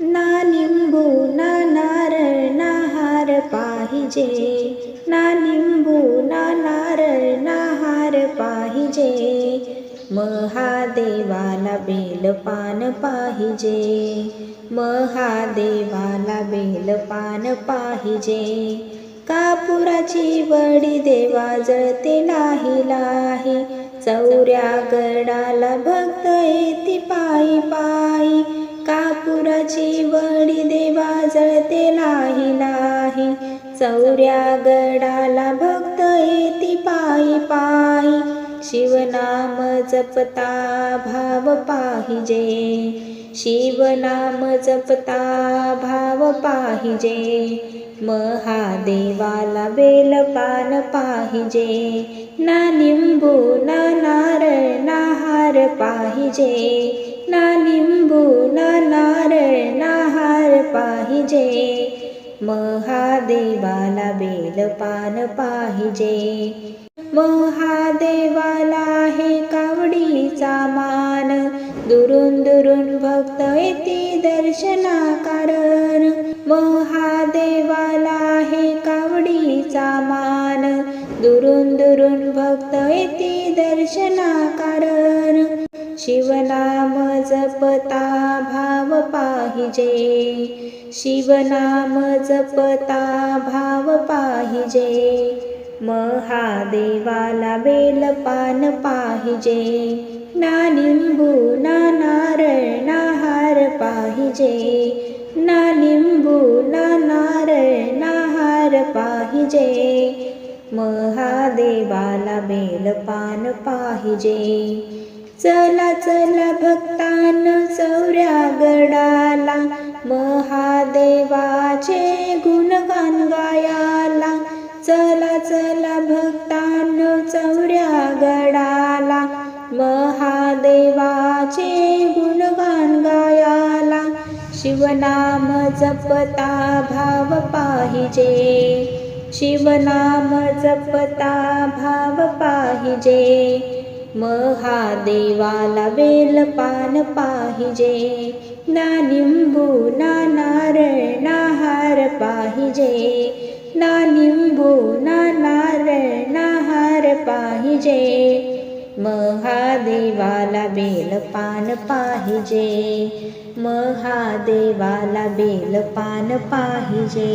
ना लिंबू ना नारळ ना हार पाहिजे. ना लिंबू ना नारळ ना हार पाहिजे. महादेवाला बेलपान पाहिजे. महादेवाला बेलपान पाहिजे. कापुराची वडी देवा जळते लाही लाही चौऱ्या गडाला भक्त येते पायी पायी. कापुराची वडी देवा जळते लाही लाही चौऱ्या गडाला भक्त येती पायी पायी. शिवनाम जपता भाव पाहिजे. शिवनाम जपता भाव पाहिजे. महादेवाला बेलपान पाहिजे. ना निंबू ना नारळ ना हार पाहिजे. ना पाहिजे. महादेवाला बेलपान पाहिजे. महादेवाला हे कावडीचा मान. दुरून दुरून भक्त येते दर्शना कारण महादेवाला हे कावडीचा मान. दुरून दुरून भक्त येते दर्शना कारण शिवनाम जपता भाव पाहिजे. शिवनाम जपता भाव पाहिजे. महादेवाला बेलपान पाहिजे. ना लिंबू ना नारळ ना हार पाहिजे. ना लिंबू ना नारळ ना हार पाहिजे. महादेवाला बेलपान पाहिजे. चला चला भक्तान चौऱ्या गडाला महादेवाचे गुणगान गायाला चला चला भक्तान चौऱ्या गडाला महादेवाचे गुणगान गायाला शिवनाम जपता भाव पाहिजे शिवनाम जपता भाव पाहिजे. महादेवाला बेलपान पाहिजे ना लिंबू ना नारळ ना हार पाहिजे ना लिंबू ना नारळ ना हार पाहिजे महादेवाला बेलपान पाहिजे महादेवाला बेलपान पाहिजे